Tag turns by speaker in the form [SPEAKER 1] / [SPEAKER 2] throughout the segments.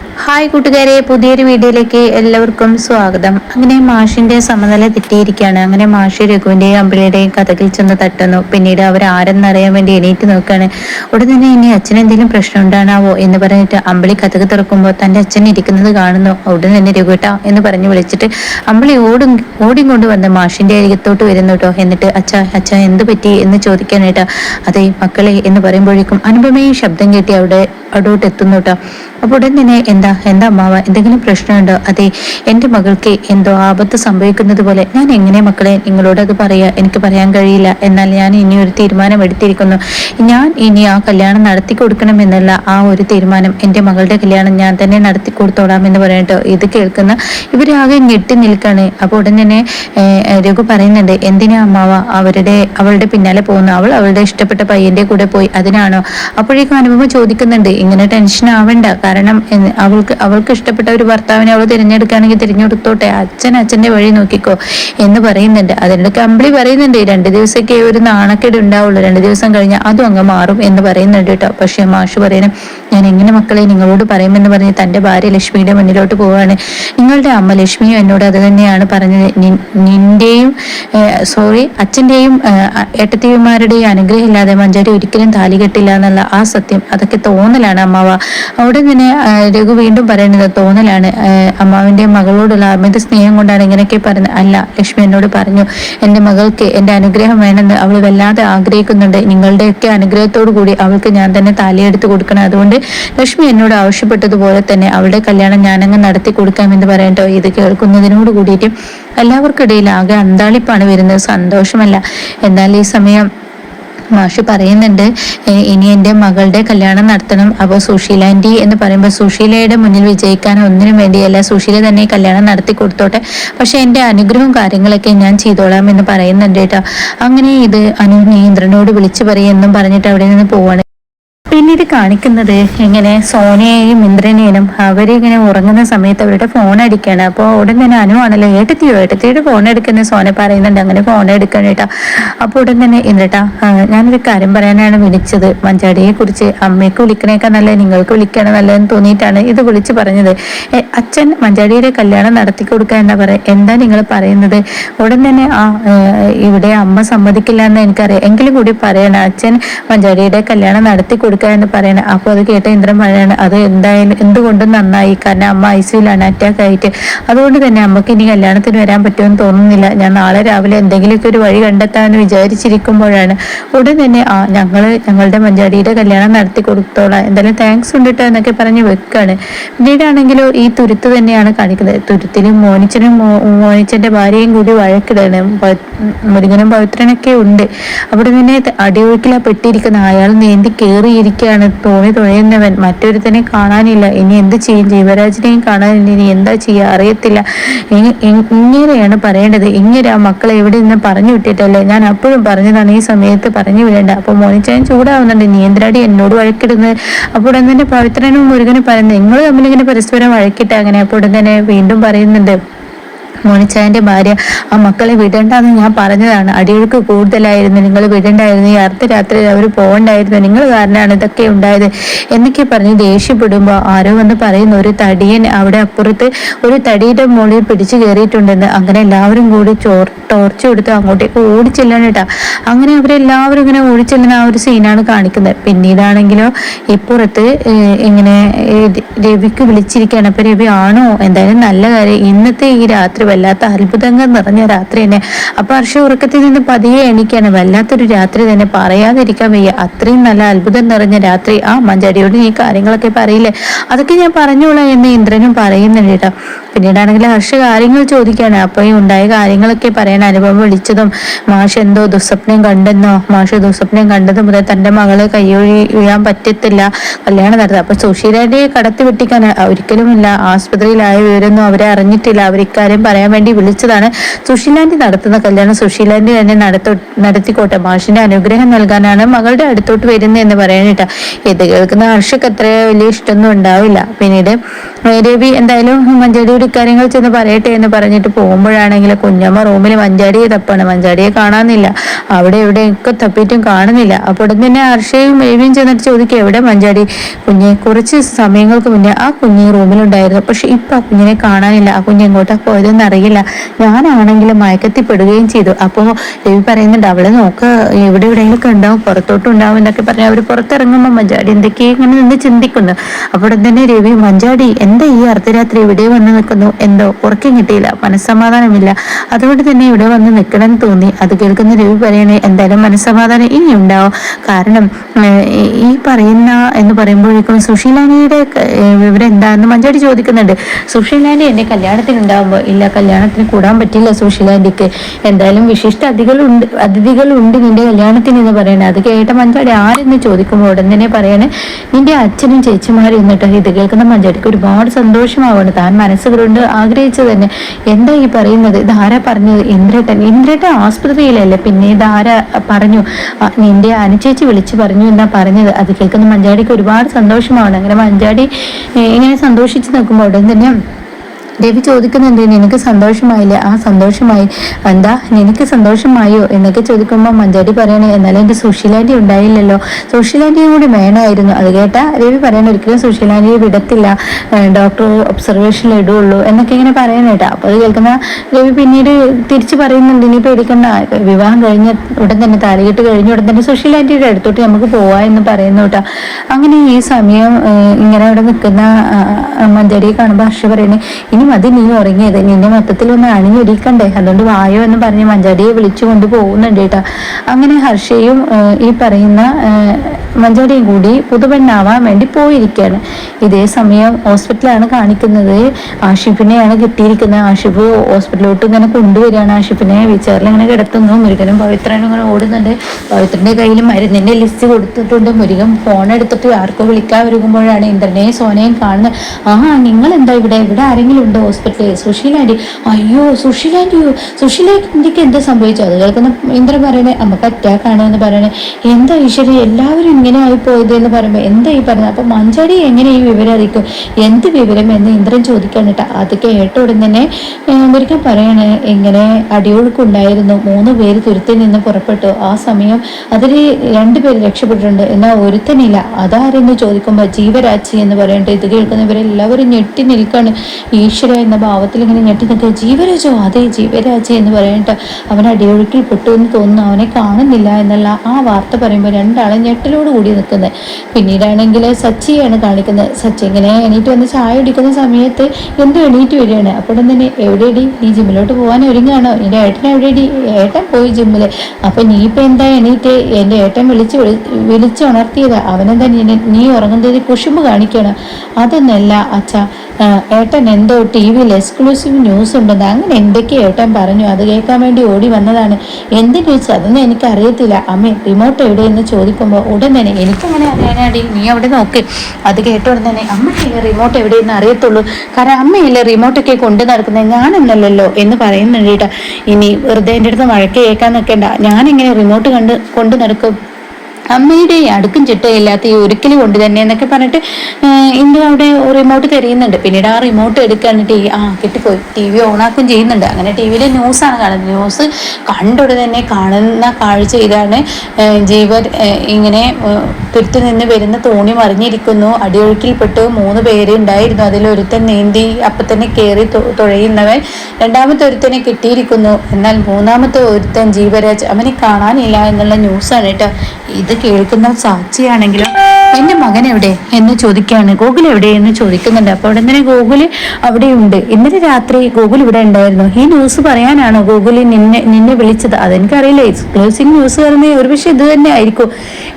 [SPEAKER 1] Hi കൂട്ടുകാരെ പുതിയൊരു വീഡിയോയിലേക്ക് എല്ലാവർക്കും സ്വാഗതം. അങ്ങനെ മാഷിന്റെ സമനില തെറ്റിയിരിക്കുകയാണ്. അങ്ങനെ മാഷി രഘുവിന്റെയും അമ്പിളിയുടെയും കഥകിൽ ചെന്ന് തട്ടുന്നു. പിന്നീട് അവർ ആരെന്നറിയാൻ വേണ്ടി എണീറ്റ് നോക്കുകയാണ് ഉടൻ തന്നെ ഇനി അച്ഛൻ എന്തെങ്കിലും പ്രശ്നം ഉണ്ടാണാവോ എന്ന് പറഞ്ഞിട്ട് അമ്പിളി കഥക് തുറക്കുമ്പോൾ തന്റെ അച്ഛൻ ഇരിക്കുന്നത് കാണുന്നു. ഉടൻ തന്നെ രഘുട്ട എന്ന് പറഞ്ഞു വിളിച്ചിട്ട് അമ്പിളി ഓടും ഓടി കൊണ്ട് വന്ന് മാഷിന്റെ അരികത്തോട്ട് വരുന്നു കേട്ടോ എന്നിട്ട് അച്ഛ അച്ഛ എന്ത് പറ്റി എന്ന് ചോദിക്കാനായിട്ട് അതെ മക്കളെ എന്ന് പറയുമ്പോഴേക്കും അനുപമയും ശബ്ദം കേട്ടി അവിടെ അടോട്ട് എത്തുന്നു കേട്ടോ അപ്പോൾ ഉടൻ തന്നെ എന്താ എന്താ അമ്മാവ? എന്തെങ്കിലും പ്രശ്നമുണ്ടോ? അതെ എന്റെ മകൾക്ക് എന്തോ ആപത്ത് സംഭവിക്കുന്നത് പോലെ ഞാൻ എങ്ങനെ മക്കളെ നിങ്ങളോട് അത് പറയാ? എനിക്ക് പറയാൻ കഴിയില്ല. എന്നാൽ ഞാൻ ഇനി ഒരു തീരുമാനം എടുത്തിരിക്കുന്നു. ഞാൻ ഇനി ആ കല്യാണം നടത്തി കൊടുക്കണമെന്നുള്ള ആ ഒരു തീരുമാനം. എന്റെ മകളുടെ കല്യാണം ഞാൻ തന്നെ നടത്തി കൊടുത്തോളാം എന്ന് പറയട്ടോ. ഇത് കേൾക്കുന്ന ഇവരാകെ ഞെട്ടി നിൽക്കാണ്. അപ്പോൾ ഉടൻ തന്നെ രഘു പറയുന്നുണ്ട് എന്തിനാ അമ്മാവ? അവരുടെ അവളുടെ പിന്നാലെ പോകുന്നു. അവൾ അവളുടെ ഇഷ്ടപ്പെട്ട പയ്യന്റെ കൂടെ പോയി. അതിനാണോ? അപ്പോഴേക്കും അനുപമ ചോദിക്കുന്നുണ്ട് ഇങ്ങനെ ടെൻഷൻ ആവണ്ട. കാരണം അവൾക്ക് അവൾക്ക് ഇഷ്ടപ്പെട്ട ഒരു ഭർത്താവിനെ അവൾ തിരഞ്ഞെടുക്കുകയാണെങ്കിൽ തിരഞ്ഞെടുത്തോട്ടെ. അച്ഛൻ അച്ഛന്റെ വഴി നോക്കിക്കോ എന്ന് പറയുന്നുണ്ട്. അതിന്റെ കമ്പിളി പറയുന്നുണ്ട് രണ്ട് ദിവസമൊക്കെ ഒരു നാണക്കേട് ഉണ്ടാവുള്ളൂ. രണ്ട് ദിവസം കഴിഞ്ഞാൽ അതും അങ്ങ് മാറും എന്ന് പറയുന്നുണ്ട് കേട്ടോ. പക്ഷേ മാഷ് പറയണം ഞാൻ എങ്ങനെ മക്കളെ നിങ്ങളോട് പറയുമെന്ന് പറഞ്ഞ് തന്റെ ഭാര്യ ലക്ഷ്മിയുടെ മുന്നിലോട്ട് പോവുകയാണ്. നിങ്ങളുടെ അമ്മ ലക്ഷ്മിയും എന്നോട് അത് തന്നെയാണ് പറഞ്ഞത്. നിന്റെയും സോറി അച്ഛന്റെയും ഏട്ടത്തിമാരുടെയും അനുഗ്രഹം ഇല്ലാതെ മഞ്ചാരി ഒരിക്കലും താലി കെട്ടില്ല എന്നുള്ള ആ സത്യം. അതൊക്കെ തോന്നലാണ് അമ്മാവ. അവിടെ തന്നെ രഘു വീണ്ടും പറയുന്നത് തോന്നലാണ്. അമ്മാവിന്റെ മകളോടുള്ള അമിത സ്നേഹം കൊണ്ടാണ് ഇങ്ങനെയൊക്കെ പറയുന്നത്. അല്ല ലക്ഷ്മി എന്നോട് പറഞ്ഞു എന്റെ മകൾക്ക് എന്റെ അനുഗ്രഹം വേണമെന്ന് അവൾ വല്ലാതെ ആഗ്രഹിക്കുന്നുണ്ട്. നിങ്ങളുടെയൊക്കെ അനുഗ്രഹത്തോടു കൂടി അവൾക്ക് ഞാൻ തന്നെ താലിയെടുത്ത് കൊടുക്കണം. അതുകൊണ്ട് ലക്ഷ്മി എന്നോട് ആവശ്യപ്പെട്ടതുപോലെ തന്നെ അവളുടെ കല്യാണം ഞാനങ്ങ് നടത്തി കൊടുക്കാമെന്ന് പറയട്ടോ. ഇത് കേൾക്കുന്നതിനോട് കൂടിയിട്ട് എല്ലാവർക്കിടയിൽ ആകെ അന്താളിപ്പാണ് വരുന്നത്. സന്തോഷമല്ല. എന്നാൽ ഈ സമയം മാഷ് പറയുന്നുണ്ട് "ഏ, ഇനി എന്റെ മകളുടെ കല്യാണം നടത്തണം. അപ്പോൾ സുശീല ആന്റി എന്ന് പറയുമ്പോൾ സുശീലയുടെ മുന്നിൽ വിജയിക്കാൻ ഒന്നിനും വേണ്ടിയല്ല. സുശീല തന്നെ കല്യാണം നടത്തി കൊടുത്തോട്ടെ. പക്ഷെ എന്റെ അനുഗ്രഹവും കാര്യങ്ങളൊക്കെ ഞാൻ ചെയ്തോളാം എന്ന് പറയുന്നുണ്ട് കേട്ടോ. അങ്ങനെ ഇത് അനു നീ വിളിച്ചു വിളിച്ചു പറയെന്നും പറഞ്ഞിട്ട് അവിടെ നിന്ന് പോവാണ്. പിന്നീട് കാണിക്കുന്നത്? ഇങ്ങനെ സോനയെയും ഇന്ദ്രനെയും അവരിങ്ങനെ ഉറങ്ങുന്ന സമയത്ത് അവരുടെ ഫോൺ അടിക്കാണ്. അപ്പോൾ ഉടൻ തന്നെ അനുവാണല്ലോ ഏട്ടത്തിയോ? ഏട്ടത്തിയുടെ ഫോൺ എടുക്കുന്ന സോന പറയുന്നുണ്ട്. അങ്ങനെ ഫോൺ എടുക്കണം കേട്ടോ അപ്പോൾ ഉടൻ തന്നെ ഇന്ദ്രട്ടാ ഞാനൊരു കാര്യം പറയാനാണ് വിളിച്ചത്. മഞ്ചാടിയെ കുറിച്ച് അമ്മയ്ക്ക് വിളിക്കണേക്കാൾ നല്ലത് നിങ്ങൾക്ക് വിളിക്കണം നല്ലതെന്ന് തോന്നിയിട്ടാണ് ഇത് വിളിച്ച് പറഞ്ഞത്. അച്ഛൻ മഞ്ചാടിയുടെ കല്യാണം നടത്തി കൊടുക്കുക എന്താ പറയാ? എന്താ നിങ്ങൾ പറയുന്നത്? ഉടൻ തന്നെ ആ ഇവിടെ അമ്മ സമ്മതിക്കില്ല എന്ന് എനിക്കറിയാം. എങ്കിലും കൂടി പറയണം അച്ഛൻ മഞ്ചാടിയുടെ കല്യാണം നടത്തി കൊടുക്കുക എന്ന് പറയുന്നത് അപ്പോൾ അത് കേട്ട ഇന്ദ്രൻ പറയാണ് അത് എന്തായാലും എന്തുകൊണ്ടും നന്നായി? കാരണം അമ്മ ഐ സിയിലാണ് അറ്റാക്ക് ആയിട്ട്. അതുകൊണ്ട് തന്നെ അമ്മയ്ക്ക് ഇനി കല്യാണത്തിന് വരാൻ പറ്റുമെന്ന് തോന്നുന്നില്ല. ഞാൻ നാളെ രാവിലെ എന്തെങ്കിലുമൊക്കെ ഒരു വഴി കണ്ടെത്താമെന്ന് വിചാരിച്ചിരിക്കുമ്പോഴാണ്. ഉടൻ തന്നെ ആ ഞങ്ങൾ ഞങ്ങളുടെ മഞ്ചാടിയുടെ കല്യാണം നടത്തി കൊടുത്തോളാം. എന്തായാലും താങ്ക്സ് ഉണ്ട് കേട്ടോ എന്നൊക്കെ പറഞ്ഞ് വെക്കാണ്. പിന്നീടാണെങ്കിലോ ഈ തുരുത്ത് തന്നെയാണ് കാണിക്കുന്നത്. തുരുത്തിലും മോനിച്ചനും മോനിച്ചന്റെ ഭാര്യയും കൂടി വഴക്കിടാണ്. മുരുകനും പവിത്രനൊക്കെ ഉണ്ട്. അവിടെ തന്നെ അടിയൊഴുക്കിലാ പെട്ടിരിക്കുന്ന അയാൾ നീന്തി കയറിയിരിക്കുകയാണ് തോണി തുഴയുന്നവൻ മറ്റൊരുത്തനെ കാണാനില്ല. ഇനി എന്ത് ചെയ്യും? ജീവരാജിനെയും കാണാനില്ല. ഇനി എന്താ ചെയ്യുക? അറിയത്തില്ല. ഇങ്ങനെയാണ് പറയേണ്ടത്. ഇങ്ങനെ ആ മക്കളെ എവിടെ നിന്ന് പറഞ്ഞു വിട്ടിട്ടല്ലേ? ഞാൻ അപ്പോഴും പറഞ്ഞതാണ് ഈ സമയത്ത് പറഞ്ഞു വിടേണ്ട. അപ്പൊ മോനിച്ചാൻ ചൂടാവുന്നുണ്ട്. നീ എന്തിനാടി എന്നോട് വഴക്കിടുന്നത്? അപ്പോൾ ഉടൻ തന്നെ പവിത്രനും മുരുകനും പറയുന്നത് നിങ്ങൾ തമ്മിൽ ഇങ്ങനെ പരസ്പരം വഴക്കിട്ട് അങ്ങനെ? അപ്പോൾ ഉടൻ തന്നെ വീണ്ടും പറയുന്നുണ്ട് മോനിച്ചായന്റെ ഭാര്യ ആ മക്കളെ വിടണ്ടെന്ന് ഞാൻ പറഞ്ഞതാണ്. അടിയൊഴുക്ക് കൂടുതലായിരുന്നു. നിങ്ങൾ വിടണ്ടായിരുന്നു. ഈ അർദ്ധരാത്രി അവർ പോകണ്ടായിരുന്നു. നിങ്ങൾ കാരണമാണ് ഇതൊക്കെ ഉണ്ടായത്. എന്നൊക്കെ പറഞ്ഞ് ദേഷ്യപ്പെടുമ്പോൾ ആരോ വന്ന് പറയുന്ന ഒരു തടിയൻ അവിടെ അപ്പുറത്ത് ഒരു തടിയുടെ മുകളിൽ പിടിച്ചു കയറിയിട്ടുണ്ടെന്ന്. അങ്ങനെ എല്ലാവരും കൂടി ചോർ ടോർച്ച് കൊടുത്ത് അങ്ങോട്ടേക്ക് ഓടിച്ചെല്ലാണ് കേട്ടാ അങ്ങനെ അവരെല്ലാവരും ഇങ്ങനെ ഓടിച്ചെല്ലുന്ന ആ ഒരു സീനാണ് കാണിക്കുന്നത്. പിന്നീടാണെങ്കിലോ ഇപ്പുറത്ത് ഇങ്ങനെ രവിക്ക് വിളിച്ചിരിക്കുകയാണ്. അപ്പൊ രവി ആണോ? എന്തായാലും നല്ല കാര്യം. ഇന്നത്തെ ഈ രാത്രി വല്ലാത്ത അത്ഭുതങ്ങൾ നിറഞ്ഞ രാത്രി തന്നെ. അപ്പൊ ഹർഷ ഉറക്കത്തിൽ നിന്ന് പതിയെ എണീക്കാണ്. വല്ലാത്തൊരു രാത്രി തന്നെ. പറയാതിരിക്കാൻ വയ്യ. അത്രയും നല്ല അത്ഭുതം നിറഞ്ഞ രാത്രി. ആ മഞ്ചാടിയോട് നീ കാര്യങ്ങളൊക്കെ പറയില്ലേ? അതൊക്കെ ഞാൻ പറഞ്ഞോളാം എന്ന് ഇന്ദ്രനും പറയുന്നുണ്ട് കേട്ടോ. പിന്നീടാണെങ്കിൽ ഹർഷ കാര്യങ്ങൾ ചോദിക്കാണ് അപ്പൊ ഈ ഉണ്ടായ കാര്യങ്ങളൊക്കെ പറയാൻ അനുഭവം വിളിച്ചതും മാഷ് എന്തോ ദുസ്വപ്നം കണ്ടെന്നോ? മാഷ് ദുസ്വപ്നം കണ്ടത് മുതൽ തന്റെ മകളെ കൈയൊഴി വീഴാൻ പറ്റത്തില്ല. കല്യാണം നടത്തുക അപ്പൊ സുശീലയെ കടത്തി വെട്ടിക്കാൻ ഒരിക്കലുമില്ല. ആസ്പത്രിയിലായ വിവരമൊന്നും അവരെ അറിഞ്ഞിട്ടില്ല. അവർ പറയാൻ വേണ്ടി വിളിച്ചതാണ്. സുശീലാന്റി നടത്തുന്ന കല്യാണം സുശീലാന്റി തന്നെ നടത്തോ നടത്തിക്കോട്ടെ. മാഷിന്റെ അനുഗ്രഹം നൽകാനാണ് മകളുടെ അടുത്തോട്ട് വരുന്നത് എന്ന് പറയാനിട്ട. ഇത് കേൾക്കുന്ന ഹർഷക്ക് അത്ര വലിയ ഇഷ്ടമൊന്നും ഉണ്ടാവില്ല. പിന്നീട് രവി എന്തായാലും മഞ്ചാടിയുടെ ഇക്കാര്യങ്ങൾ ചെന്ന് പറയട്ടെ എന്ന് പറഞ്ഞിട്ട് പോകുമ്പോഴാണെങ്കിൽ കുഞ്ഞമ്മ റൂമിൽ മഞ്ചാടിയെ തപ്പാണ്. മഞ്ചാടിയെ കാണാനില്ല. അവിടെ എവിടെയൊക്കെ തപ്പിയിട്ടും കാണുന്നില്ല. അപ്പോൾ തന്നെ ഹർഷയും രവിയും ചെന്നിട്ട് ചോദിക്കുക എവിടെ മഞ്ചാടി? കുഞ്ഞെ കുറച്ച് സമയങ്ങൾക്ക് മുന്നേ ആ കുഞ്ഞ് റൂമിലുണ്ടായിരുന്നു. പക്ഷെ ഇപ്പൊ ആ കുഞ്ഞിനെ കാണാനില്ല. ആ കുഞ്ഞ് എങ്ങോട്ടാ പോയതെന്ന് അറിയില്ല. ഞാനാണെങ്കിൽ മയക്കത്തിപ്പെടുകയും ചെയ്തു. അപ്പോൾ രവി പറയുന്നുണ്ട് അവളെ നോക്ക് എവിടെ എവിടെയെങ്കിലും ഉണ്ടാവും പുറത്തോട്ടും ഉണ്ടാവും എന്നൊക്കെ പറഞ്ഞ് അവർ പുറത്തിറങ്ങുമ്പോൾ മഞ്ചാടി എന്തൊക്കെയോ ഇങ്ങനെ നിന്ന് ചിന്തിക്കുന്നു. അപ്പോൾ തന്നെ രവി മഞ്ചാടി എന്താ ഈ അർദ്ധരാത്രി ഇവിടെ വന്ന് നിൽക്കുന്നു? എന്തോ ഉറക്കം കിട്ടിയില്ല മനസ്സമാധാനമില്ല. അതുകൊണ്ട് തന്നെ ഇവിടെ വന്ന് നിൽക്കണം തോന്നി. അത് കേൾക്കുന്ന രവി പറയണേ എന്തായാലും മനസ്സമാധാനം ഇനി ഉണ്ടാവും. കാരണം ഈ പറയുന്ന എന്ന് പറയുമ്പോഴേക്കും സുശീലാനിയുടെ വിവരം എന്താണെന്ന് മഞ്ചാടി ചോദിക്കുന്നുണ്ട്. സുഷീലാനി എന്റെ കല്യാണത്തിന് ഉണ്ടാവുമ്പോൾ ഇല്ല കല്യാണത്തിന് കൂടാൻ പറ്റില്ല സുശീലാന്റിക്ക് എന്തായാലും വിശിഷ്ട അതിഥികളുണ്ട് അതിഥികളുണ്ട് നിന്റെ കല്യാണത്തിന് എന്ന് പറയണേ. അത് കേട്ട മഞ്ചാടി ആരെന്ന് ചോദിക്കുമ്പോൾ ഉടൻ തന്നെ പറയണേ നിന്റെ അച്ഛനും ചേച്ചിമാരും എന്നിട്ട് ഇത് കേൾക്കുന്ന മഞ്ചാടിക്ക് ഒരുപാട് സന്തോഷമാവാണ് താൻ മനസ്സുകൊണ്ട് ആഗ്രഹിച്ചത് തന്നെ. എന്താ ഈ പറയുന്നത്? ധാര പറഞ്ഞത് ഇന്ദ്രേട്ടൻ ഇന്ദ്രേട്ടൻ ആസ്പത്രിയിലല്ലേ? പിന്നെ ധാര പറഞ്ഞു നിന്റെ അനുചേച്ചി വിളിച്ചു പറഞ്ഞു എന്നാ പറഞ്ഞത്. അത് കേൾക്കുന്ന മഞ്ചാടിക്ക് ഒരുപാട് സന്തോഷമാണ് അങ്ങനെ മഞ്ചാടി ഇങ്ങനെ സന്തോഷിച്ച് നിൽക്കുമ്പോൾ ഉടൻ തന്നെ രവി ചോദിക്കുന്നുണ്ട് നിനക്ക് സന്തോഷമായില്ലേ? ആ സന്തോഷമായി. എന്താ? നിനക്ക് സന്തോഷമായോ? എന്നൊക്കെ ചോദിക്കുമ്പോൾ മഞ്ചാടി പറയണേ എന്നാലും എന്റെ സുശീലാന്റി ഉണ്ടായില്ലല്ലോ. സുശീലാന്റിയും കൂടി വേണമായിരുന്നു. അത് കേട്ടാ രവി പറയണ ഒരിക്കലും സുശീലാന്റിയെ വിടത്തില്ല. ഡോക്ടർ ഒബ്സർവേഷനിൽ ഇടുള്ളൂ. എന്നൊക്കെ ഇങ്ങനെ പറയണ അപ്പോൾ അത് കേൾക്കുന്ന രവി പിന്നീട് തിരിച്ചു പറയുന്നുണ്ട് ഇനി പേടിക്കണ്ട വിവാഹം കഴിഞ്ഞ ഉടൻ തന്നെ താലികെട്ട് കഴിഞ്ഞ ഉടൻ തന്നെ സുശീലാന്റിയുടെ അടുത്തോട്ട് നമുക്ക് പോവാ എന്ന് പറയുന്നു കേട്ടോ. അങ്ങനെ ഈ സമയം ഇങ്ങനെ അവിടെ നിൽക്കുന്ന മഞ്ചാടിയെ കാണുമ്പോൾ ഹർഷ പറയണേ ഇനി മതി നീ ഉറങ്ങിയത്. നിന്നെ മൊത്തത്തിൽ ഒന്ന് അണിഞ്ഞൊരുക്കണ്ടേ. അതുകൊണ്ട് വായോ എന്ന് പറഞ്ഞ് മഞ്ചാടിയെ വിളിച്ചു കൊണ്ട് പോകുന്നുണ്ട് കേട്ടോ. അങ്ങനെ ഹർഷയും ഈ പറയുന്ന മഞ്ചാടിയും കൂടി പുതുപെണ്ണാവാൻ വേണ്ടി പോയിരിക്കുകയാണ്. ഇതേ സമയം ഹോസ്പിറ്റലാണ് കാണിക്കുന്നത്. ആഷിഫിനെയാണ് കിട്ടിയിരിക്കുന്നത്. ആഷിഫ് ഹോസ്പിറ്റലിലോട്ട് ഇങ്ങനെ കൊണ്ടുവരികയാണ്. ആഷിഫിനെ വീച്ചറിൽ ഇങ്ങനെ കിടത്തുന്നു. മുരുകനും പവിത്രനും ഇങ്ങനെ ഓടുന്നുണ്ട്. പവിത്രന്റെ കയ്യിൽ മരുന്നിന്റെ ലിസ്റ്റ് കൊടുത്തിട്ടുണ്ട്. മുരുകൻ ഫോൺ എടുത്തിട്ട് ആർക്കോ വിളിക്കാൻ ഒരുങ്ങുമ്പോഴാണ് ഇന്ദ്രനെയും സോനയും കാണുന്നത്. ആ നിങ്ങൾ എന്താ ഇവിടെ? ഇവിടെ ആരെങ്കിലും ഉണ്ടോ ഹോസ്പിറ്റലിൽ സുശീലാന്റി അയ്യോ സുശീലാന്റിയോ സുശീലാന്റിക്ക് എന്താ സംഭവിച്ചു അത് കേൾക്കുന്ന ഇന്ദ്രൻ പറയണേ നമുക്ക് അറ്റാക്ക് ആണ് എന്ന് പറയണേ എന്താ ഈശ്വരി എല്ലാവരും ഇങ്ങനെ ആയി പോയത് എന്ന് പറയുമ്പോൾ എന്താ ഈ പറയുന്നത്? അപ്പൊ മഞ്ചാടി എങ്ങനെ ഈ വിവരം അറിയിക്കും? എന്ത് വിവരം എന്ന് ഇന്ദ്രൻ ചോദിക്കാൻ കേട്ടോ. അത് കേട്ട ഉടൻ തന്നെ ഒരിക്കൽ പറയണേ ഇങ്ങനെ അടിയൊഴുക്കുണ്ടായിരുന്നു മൂന്ന് പേര് തുരുത്തിൽ നിന്ന് പുറപ്പെട്ടു. ആ സമയം അതിൽ രണ്ടുപേര് രക്ഷപ്പെട്ടിട്ടുണ്ട്. എന്നാൽ ഒരുത്തനില്ല. അതാരെന്ന് ചോദിക്കുമ്പോൾ ജീവരാജി എന്ന് പറയട്ടെ ഇത് കേൾക്കുന്നവരെല്ലാവരും ഞെട്ടി നിൽക്കാണ്. ഈശ്വര എന്ന ഭാവത്തിൽ ഇങ്ങനെ ഞെട്ടി നിൽക്കുക. ജീവരാജോ അതെ ജീവരാജേ എന്ന് പറയട്ടെ അവൻ അടിയൊഴുക്കിൽ പെട്ടു എന്ന് തോന്നുന്നു. അവനെ കാണുന്നില്ല എന്നുള്ള ആ വാർത്ത പറയുമ്പോൾ രണ്ടാളും ഞെട്ടലോട് കൂടി നിൽക്കുന്നത് പിന്നീടാണെങ്കിൽ സച്ചിയാണ് കാണിക്കുന്നത്. സച്ചി ഇങ്ങനെ എണീറ്റ് വന്ന് ചായ കുടിക്കുന്ന സമയത്ത് എന്തോ എണീറ്റ് വരികയാണ്. അപ്പോൾ തന്നെ എവിടെയടി നീ ജിമ്മിലോട്ട് പോകാൻ ഒരുങ്ങാണോ എന്റെ ഏട്ടൻ എവിടെയടി ഏട്ടൻ പോയി ജിമ്മിൽ അപ്പം നീ ഇപ്പം എന്താ എണീറ്റ്? എന്റെ ഏട്ടൻ വിളിച്ച് വിളിച്ച് ഉണർത്തിയത്. അവനെന്താ നീ ഉറങ്ങുന്നത്? കുശുമ്പ് കാണിക്കണം അതൊന്നല്ല അച്ഛ ഏട്ടൻ എന്തോ ടി വിയിൽ എക്സ്ക്ലൂസീവ് ന്യൂസ് ഉണ്ടെന്ന് അങ്ങനെ എന്തൊക്കെ ഏട്ടൻ പറഞ്ഞു. അത് കേൾക്കാൻ വേണ്ടി ഓടി വന്നതാണ്. എന്ത് ന്യൂസ് അതൊന്നും എനിക്ക് അറിയത്തില്ല അമ്മ റിമോട്ട് എവിടെയെന്ന് ചോദിക്കുമ്പോൾ ഉടൻ തന്നെ എനിക്കങ്ങനെ അറിയാനാടി. നീ അവിടെ നോക്ക്. അത് കേട്ട ഉടൻ തന്നെ അമ്മയ്ക്ക് റിമോട്ട് എവിടെയെന്ന് അറിയത്തുള്ളൂ. കാരണം അമ്മയല്ലേ റിമോട്ടൊക്കെ കൊണ്ടു നടക്കുന്നത് ഞാനെന്നല്ലല്ലോ എന്ന് പറയുന്നുണ്ട് ഇനി വെറുതെ എന്റെ അടുത്ത് വഴക്ക് കേൾക്കാൻ നിൽക്കേണ്ട. ഞാനിങ്ങനെ റിമോട്ട് കണ്ട് കൊണ്ടു നടക്കും. അമ്മയുടെ അടുക്കും ചിട്ടയില്ലാത്ത ഈ ഒരിക്കലും കൊണ്ട് തന്നെ എന്നൊക്കെ പറഞ്ഞിട്ട് ഇന്ന് അവിടെ റിമോട്ട് തെരയുന്നുണ്ട്. പിന്നീട് ആ റിമോട്ട് എടുക്കാനിട്ട് ആ കിട്ടിപ്പോയി. ടി വി ഓണാക്കും ചെയ്യുന്നുണ്ട്. അങ്ങനെ ടി വിയിലെ ന്യൂസാണ് കാണുന്നത്. ന്യൂസ് കണ്ടുടനെ തന്നെ കാണുന്ന കാഴ്ച ഇതാണ്. ജീവൻ ഇങ്ങനെ തുരുത്തു നിന്ന് വരുന്ന തോണി മറിഞ്ഞിരിക്കുന്നു. അടിയൊഴുക്കിൽപ്പെട്ട് മൂന്ന് പേര് ഉണ്ടായിരുന്നു. അതിലൊരുത്തൻ നീന്തി അപ്പം തന്നെ കയറി തുഴയുന്നവൻ രണ്ടാമത്തെ ഒരുത്തനെ കിട്ടിയിരിക്കുന്നു. എന്നാൽ മൂന്നാമത്തെ ഒരുത്തൻ ജീവരാജ് അവനെ കാണാനില്ല എന്നുള്ള ന്യൂസാണ് കേട്ടോ. ഇത് കേൾക്കുന്ന സാക്ഷിയാണെങ്കിലും എന്റെ മകൻ എവിടെ? എന്ന് ചോദിക്കുകയാണ്. ഗോകുൽ എവിടെ എന്ന് ചോദിക്കുന്നുണ്ട്. അപ്പോൾ അവിടെ തന്നെ ഗോകുൽ അവിടെയുണ്ട്. ഇന്നലെ രാത്രി ഗോകുൽ ഇവിടെ ഉണ്ടായിരുന്നു. ഈ ന്യൂസ് പറയാനാണോ ഗോകുൽ നിന്നെ നിന്നെ വിളിച്ചത്? അതെനിക്കറിയില്ല. എക്സ്ക്ലൂസീവ് ന്യൂസ് പറയുന്നത് ഒരുപക്ഷെ ഇത് തന്നെ ആയിരിക്കും.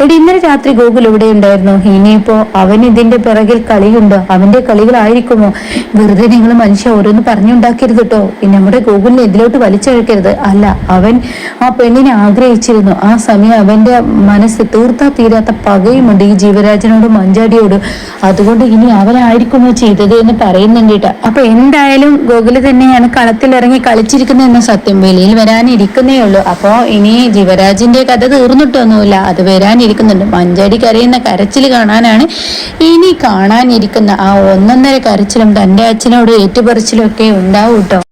[SPEAKER 1] എടി ഇന്നലെ രാത്രി ഗോകുൽ ഇവിടെ ഉണ്ടായിരുന്നു. ഇനിയിപ്പോ അവൻ ഇതിന്റെ പിറകിൽ കളിയുണ്ടോ. അവന്റെ കളികളായിരിക്കുമോ? വെറുതെ നിങ്ങൾ മനുഷ്യ ഓരോന്ന് പറഞ്ഞുണ്ടാക്കരുത് കേട്ടോ. നമ്മുടെ ഗോകുലിനെ ഇതിലോട്ട് വലിച്ചഴക്കരുത്. അല്ല അവൻ ആ പെണ്ണിനെ ആഗ്രഹിച്ചിരുന്നു. ആ സമയം അവന്റെ മനസ്സ് തീർത്താ തീരാത്ത പകയുമുണ്ട് ഈ ജീവരാജനോടും മഞ്ചാടിയോടും. അതുകൊണ്ട് ഇനി അവരായിരിക്കും ചെയ്തത് എന്ന് പറയുന്നുണ്ട് അപ്പൊ എന്തായാലും ഗോകുൽ തന്നെയാണ് കളത്തിലിറങ്ങി കളിച്ചിരിക്കുന്നതെന്ന് സത്യം. വെളിയിൽ വരാനിരിക്കുന്നേ ഉള്ളൂ. അപ്പൊ ഇനി ജീവരാജിന്റെ കഥ തീർന്നിട്ടൊന്നുമില്ല. അത് വരാനിരിക്കുന്നുണ്ട്. മഞ്ചാടി കരയുന്ന കരച്ചിൽ കാണാനാണ് ഇനി കാണാനിരിക്കുന്ന ആ ഒന്നൊന്നര കരച്ചിലും തന്റെ അച്ഛനോട് ഏറ്റുപറിച്ചിലും ഒക്കെ ഉണ്ടാവും കേട്ടോ.